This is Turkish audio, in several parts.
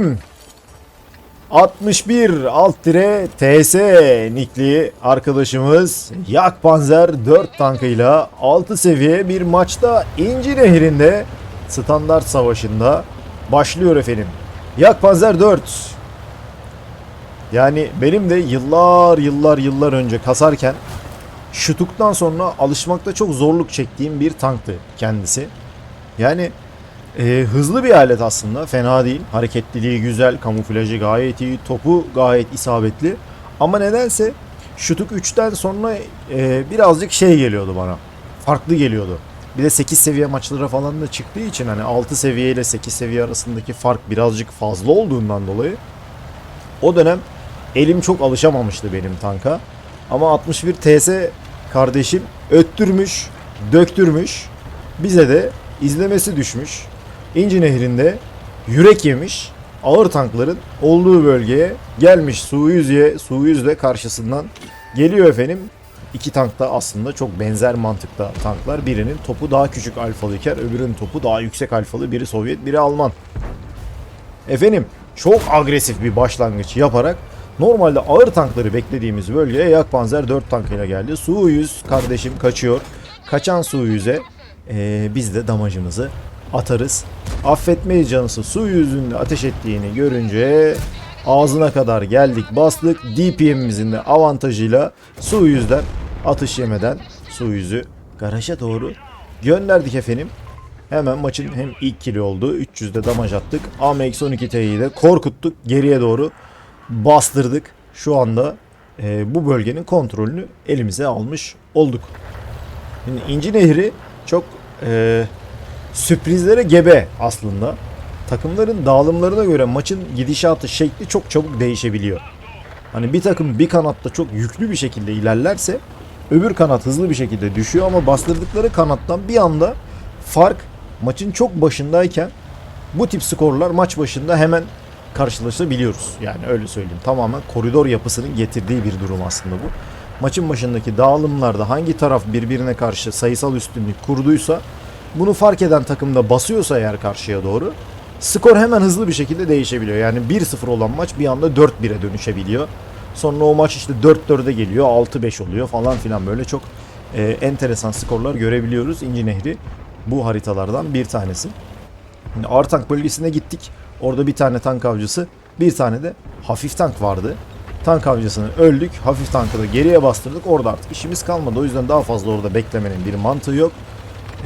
61 alt dire TS nikli arkadaşımız Yak Panzer 4 tankıyla 6 seviye bir maçta İnci Nehri'nde standart savaşında başlıyor efendim. Yak Panzer 4 yani benim de yıllar yıllar yıllar önce kasarken şutuktan sonra alışmakta çok zorluk çektiğim bir tanktı kendisi. Yani e, hızlı bir alet aslında. Fena değil. Hareketliliği güzel. Kamuflajı gayet iyi. Topu gayet isabetli. Ama nedense Şutuk 3'ten sonra e, birazcık şey geliyordu bana. Farklı geliyordu. Bir de 8 seviye maçlara falan da çıktığı için hani 6 seviye ile 8 seviye arasındaki fark birazcık fazla olduğundan dolayı o dönem elim çok alışamamıştı benim tanka. Ama 61 TS kardeşim öttürmüş, döktürmüş. Bize de izlemesi düşmüş. İnci Nehri'nde yürek yemiş. Ağır tankların olduğu bölgeye gelmiş Su-100'ye, Su-100 de karşısından geliyor efendim. İki tank da aslında çok benzer mantıkta tanklar. Birinin topu daha küçük alfalı iken öbürünün topu daha yüksek alfalı. Biri Sovyet, biri Alman. Efendim çok agresif bir başlangıç yaparak normalde ağır tankları beklediğimiz bölgeye Yakpanzer 4 tankıyla geldi. Su-100 kardeşim kaçıyor. Kaçan Su-100'e ee, biz de damacımızı atarız. Affetmeyiz canısı su yüzünde ateş ettiğini görünce ağzına kadar geldik bastık. DPM'imizin de avantajıyla su yüzden atış yemeden su yüzü garaja doğru gönderdik efendim. Hemen maçın hem ilk kili oldu. 300'de damaj attık. AMX-12T'yi de korkuttuk. Geriye doğru bastırdık. Şu anda e, bu bölgenin kontrolünü elimize almış olduk. Şimdi İnci Nehri çok e, sürprizlere gebe aslında. Takımların dağılımlarına göre maçın gidişatı şekli çok çabuk değişebiliyor. Hani bir takım bir kanatta çok yüklü bir şekilde ilerlerse öbür kanat hızlı bir şekilde düşüyor ama bastırdıkları kanattan bir anda fark maçın çok başındayken bu tip skorlar maç başında hemen karşılaşabiliyoruz. Yani öyle söyleyeyim. Tamamen koridor yapısının getirdiği bir durum aslında bu. Maçın başındaki dağılımlarda hangi taraf birbirine karşı sayısal üstünlük kurduysa bunu fark eden takımda basıyorsa eğer karşıya doğru skor hemen hızlı bir şekilde değişebiliyor. Yani 1-0 olan maç bir anda 4-1'e dönüşebiliyor. Sonra o maç işte 4-4'e geliyor, 6-5 oluyor falan filan böyle çok e, enteresan skorlar görebiliyoruz. İnci Nehri bu haritalardan bir tanesi. Şimdi Artank bölgesine gittik. Orada bir tane tank avcısı, bir tane de hafif tank vardı. Tank avcısını öldük. Hafif tankı da geriye bastırdık. Orada artık işimiz kalmadı. O yüzden daha fazla orada beklemenin bir mantığı yok.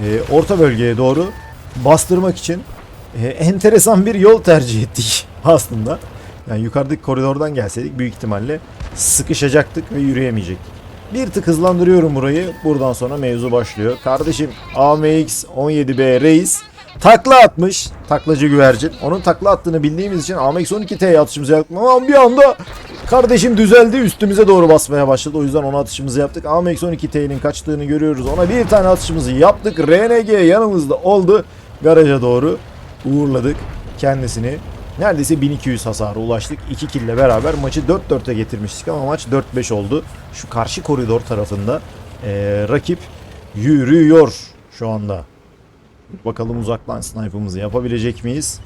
Ee, orta bölgeye doğru bastırmak için e, enteresan bir yol tercih ettik aslında. Yani yukarıdaki koridordan gelseydik büyük ihtimalle sıkışacaktık ve yürüyemeyecektik. Bir tık hızlandırıyorum burayı. Buradan sonra mevzu başlıyor. Kardeşim AMX 17B Reis takla atmış. Taklacı güvercin. Onun takla attığını bildiğimiz için AMX 12T'ye atışımızı yaptık. Ama bir anda kardeşim düzeldi. Üstümüze doğru basmaya başladı. O yüzden ona atışımızı yaptık. AMX 12T'nin kaçtığını görüyoruz. Ona bir tane atışımızı yaptık. RNG yanımızda oldu. Garaja doğru uğurladık kendisini. Neredeyse 1200 hasara ulaştık. 2 kille beraber maçı 4-4'e getirmiştik ama maç 4-5 oldu. Şu karşı koridor tarafında eee, rakip yürüyor şu anda. Bakalım uzaktan sniper'ımızı yapabilecek miyiz?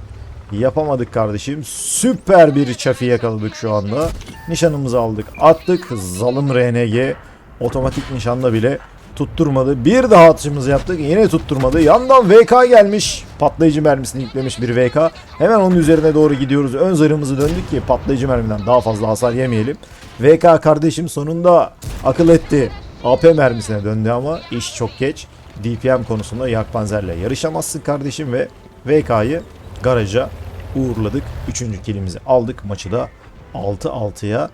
Yapamadık kardeşim. Süper bir çafi yakaladık şu anda. Nişanımızı aldık. Attık. Zalım RNG. Otomatik nişanda bile tutturmadı. Bir daha atışımızı yaptık. Yine tutturmadı. Yandan VK gelmiş. Patlayıcı mermisini yüklemiş bir VK. Hemen onun üzerine doğru gidiyoruz. Ön zırhımızı döndük ki patlayıcı mermiden daha fazla hasar yemeyelim. VK kardeşim sonunda akıl etti. AP mermisine döndü ama iş çok geç. DPM konusunda Yakpanzer'le yarışamazsın kardeşim ve VK'yı garaja uğurladık. Üçüncü kilimizi aldık. Maçı da 6-6'ya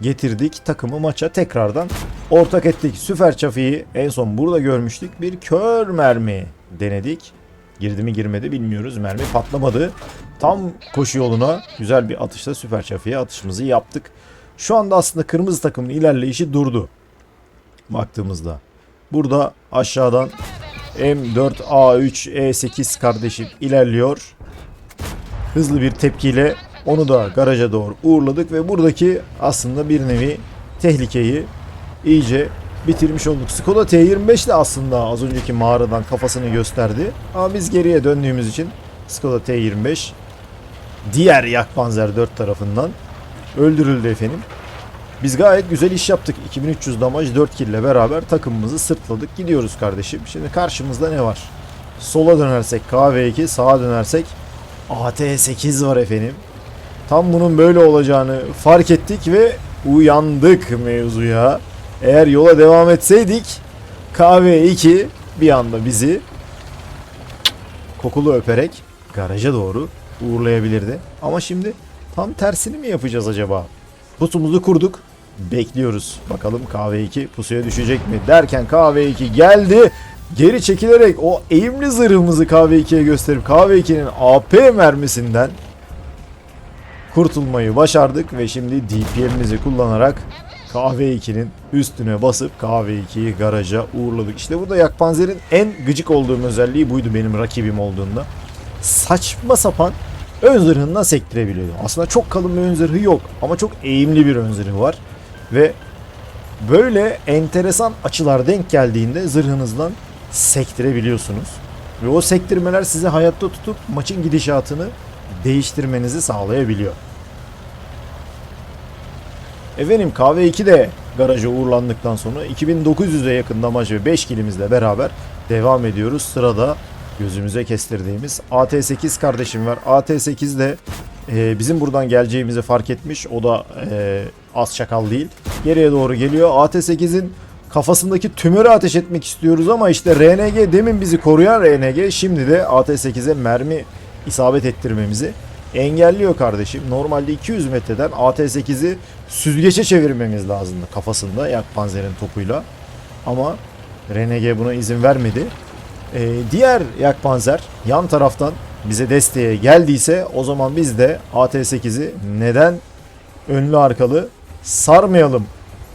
getirdik. Takımı maça tekrardan ortak ettik. Süper Çafi'yi en son burada görmüştük. Bir kör mermi denedik. Girdi mi girmedi bilmiyoruz. Mermi patlamadı. Tam koşu yoluna güzel bir atışla Süper Çafi'ye atışımızı yaptık. Şu anda aslında kırmızı takımın ilerleyişi durdu. Baktığımızda. Burada aşağıdan M4A3 E8 kardeşim ilerliyor. Hızlı bir tepkiyle onu da garaja doğru uğurladık ve buradaki aslında bir nevi tehlikeyi iyice bitirmiş olduk. Skoda T25 de aslında az önceki mağaradan kafasını gösterdi. Ama biz geriye döndüğümüz için Skoda T25 diğer Yakpanzer 4 tarafından öldürüldü efendim. Biz gayet güzel iş yaptık. 2300 damaj 4 kill beraber takımımızı sırtladık. Gidiyoruz kardeşim. Şimdi karşımızda ne var? Sola dönersek KV2, sağa dönersek AT8 var efendim. Tam bunun böyle olacağını fark ettik ve uyandık mevzuya. Eğer yola devam etseydik KV2 bir anda bizi kokulu öperek garaja doğru uğurlayabilirdi. Ama şimdi tam tersini mi yapacağız acaba? Pusumuzu kurduk. Bekliyoruz. Bakalım KV2 pusuya düşecek mi? Derken KV2 geldi. Geri çekilerek o eğimli zırhımızı KV2'ye gösterip KV2'nin AP mermisinden kurtulmayı başardık ve şimdi DPM'imizi kullanarak KV2'nin üstüne basıp KV2'yi garaja uğurladık. İşte burada Yakpanzer'in en gıcık olduğum özelliği buydu benim rakibim olduğunda. Saçma sapan ön zırhından sektirebiliyordu. Aslında çok kalın bir ön zırhı yok ama çok eğimli bir ön zırhı var. Ve böyle enteresan açılar denk geldiğinde zırhınızdan sektirebiliyorsunuz. Ve o sektirmeler sizi hayatta tutup maçın gidişatını değiştirmenizi sağlayabiliyor. Efendim KV2 de garaja uğurlandıktan sonra 2900'e yakın damaj ve 5 kilimizle beraber devam ediyoruz. Sırada gözümüze kestirdiğimiz AT8 kardeşim var. AT8 de e, bizim buradan geleceğimizi fark etmiş. O da e, az çakal değil. Geriye doğru geliyor. AT8'in kafasındaki tümörü ateş etmek istiyoruz ama işte RNG demin bizi koruyan RNG şimdi de AT8'e mermi isabet ettirmemizi engelliyor kardeşim. Normalde 200 metreden AT8'i süzgeçe çevirmemiz lazımdı kafasında Yak Panzer'in topuyla. Ama RNG buna izin vermedi. Ee, diğer Yak Panzer yan taraftan bize desteğe geldiyse o zaman biz de AT8'i neden önlü arkalı sarmayalım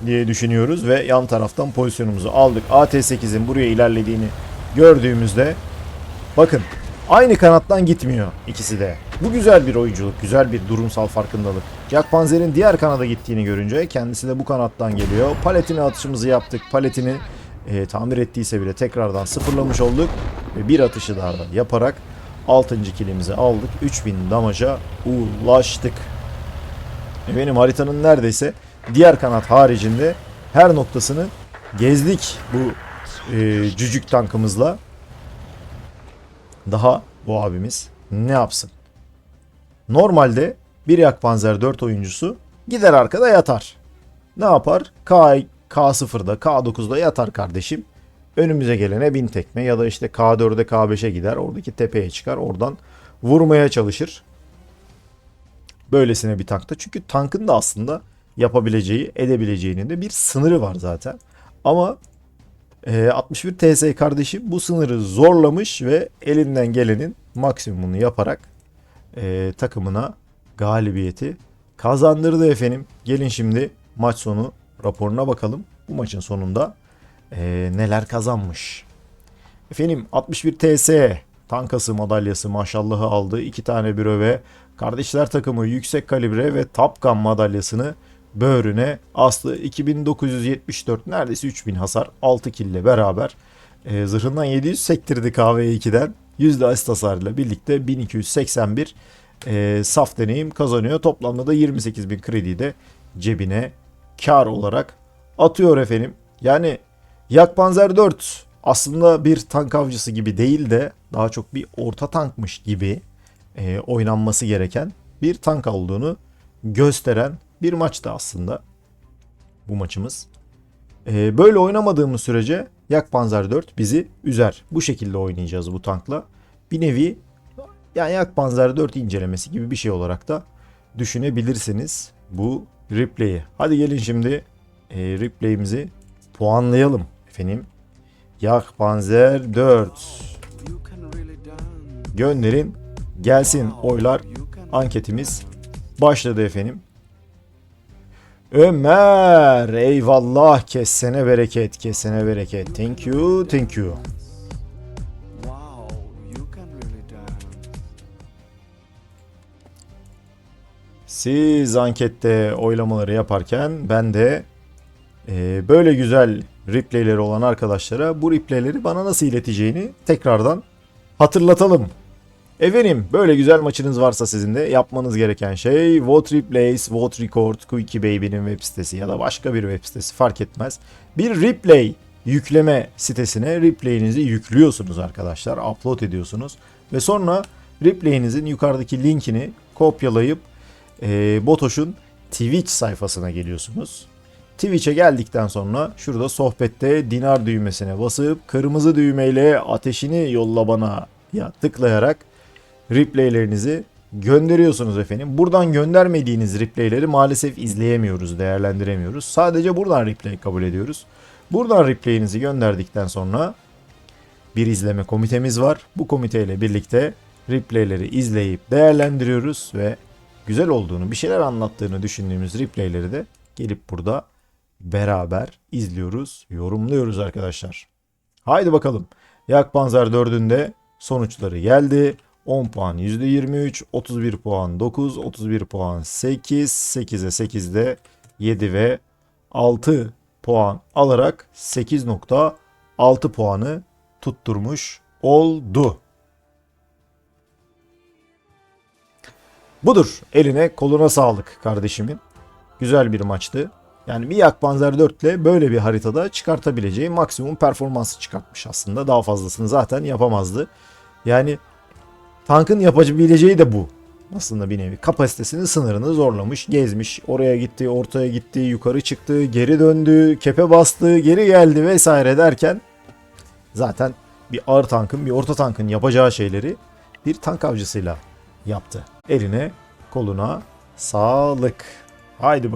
diye düşünüyoruz ve yan taraftan pozisyonumuzu aldık. AT8'in buraya ilerlediğini gördüğümüzde bakın aynı kanattan gitmiyor ikisi de. Bu güzel bir oyunculuk, güzel bir durumsal farkındalık. Jack Panzer'in diğer kanada gittiğini görünce kendisi de bu kanattan geliyor. Paletine atışımızı yaptık. Paletini e, tamir ettiyse bile tekrardan sıfırlamış olduk. Ve bir atışı daha da yaparak 6. kilimizi aldık. 3000 damaja ulaştık. Benim haritanın neredeyse diğer kanat haricinde her noktasını gezdik bu e, cücük tankımızla. Daha bu abimiz ne yapsın? Normalde bir Yakpanzer 4 oyuncusu gider arkada yatar. Ne yapar? K, K0'da K9'da yatar kardeşim. Önümüze gelene bin tekme ya da işte K4'e K5'e gider. Oradaki tepeye çıkar. Oradan vurmaya çalışır. Böylesine bir tankta. Çünkü tankın da aslında yapabileceği, edebileceğinin de bir sınırı var zaten. Ama e, 61 TS kardeşim bu sınırı zorlamış ve elinden gelenin maksimumunu yaparak e, takımına galibiyeti kazandırdı efendim. Gelin şimdi maç sonu raporuna bakalım. Bu maçın sonunda e, neler kazanmış. Efendim 61 TS tankası madalyası maşallahı aldı. iki tane büro ve kardeşler takımı yüksek kalibre ve Top Gun madalyasını böğrüne aslı 2974 neredeyse 3000 hasar 6 kill ile beraber e, zırhından 700 sektirdi KV2'den yüzde asist hasarıyla birlikte 1281 e, saf deneyim kazanıyor. Toplamda da 28 bin krediyi de cebine kar olarak atıyor efendim. Yani Yakpanzer 4 aslında bir tank avcısı gibi değil de daha çok bir orta tankmış gibi e, oynanması gereken bir tank olduğunu gösteren bir maçtı aslında bu maçımız. E, böyle oynamadığımız sürece Yakpanzer 4 bizi üzer. Bu şekilde oynayacağız bu tankla. Bir nevi yani Yakpanzer 4 incelemesi gibi bir şey olarak da düşünebilirsiniz bu replay'i. Hadi gelin şimdi e, replay'imizi puanlayalım efendim. Yakpanzer 4 gönderin gelsin oylar anketimiz başladı efendim. Ömer eyvallah kesene bereket kesene bereket thank you thank you. Siz ankette oylamaları yaparken ben de e, böyle güzel replayleri olan arkadaşlara bu replayleri bana nasıl ileteceğini tekrardan hatırlatalım. Efendim böyle güzel maçınız varsa sizin de yapmanız gereken şey Vote Replace, Vote Record, Quickie Baby'nin web sitesi ya da başka bir web sitesi fark etmez. Bir replay yükleme sitesine replay'inizi yüklüyorsunuz arkadaşlar. Upload ediyorsunuz. Ve sonra replay'inizin yukarıdaki linkini kopyalayıp e, Botoş'un Twitch sayfasına geliyorsunuz. Twitch'e geldikten sonra şurada sohbette dinar düğmesine basıp kırmızı düğmeyle ateşini yolla bana ya tıklayarak replaylerinizi gönderiyorsunuz efendim. Buradan göndermediğiniz replayleri maalesef izleyemiyoruz, değerlendiremiyoruz. Sadece buradan replay kabul ediyoruz. Buradan replayinizi gönderdikten sonra bir izleme komitemiz var. Bu komiteyle birlikte replayleri izleyip değerlendiriyoruz ve güzel olduğunu, bir şeyler anlattığını düşündüğümüz replayleri de gelip burada beraber izliyoruz, yorumluyoruz arkadaşlar. Haydi bakalım. Yak Panzer 4'ünde sonuçları geldi. 10 puan %23, 31 puan 9, 31 puan 8, 8'e 8'de 7 ve 6 puan alarak 8.6 puanı tutturmuş oldu. Budur. Eline koluna sağlık kardeşimin. Güzel bir maçtı. Yani bir Yak Panzer 4 ile böyle bir haritada çıkartabileceği maksimum performansı çıkartmış aslında. Daha fazlasını zaten yapamazdı. Yani tankın yapabileceği de bu. Aslında bir nevi kapasitesinin sınırını zorlamış, gezmiş. Oraya gitti, ortaya gitti, yukarı çıktı, geri döndü, kepe bastı, geri geldi vesaire derken zaten bir ağır tankın, bir orta tankın yapacağı şeyleri bir tank avcısıyla yaptı. Eline, koluna sağlık. Haydi bakalım.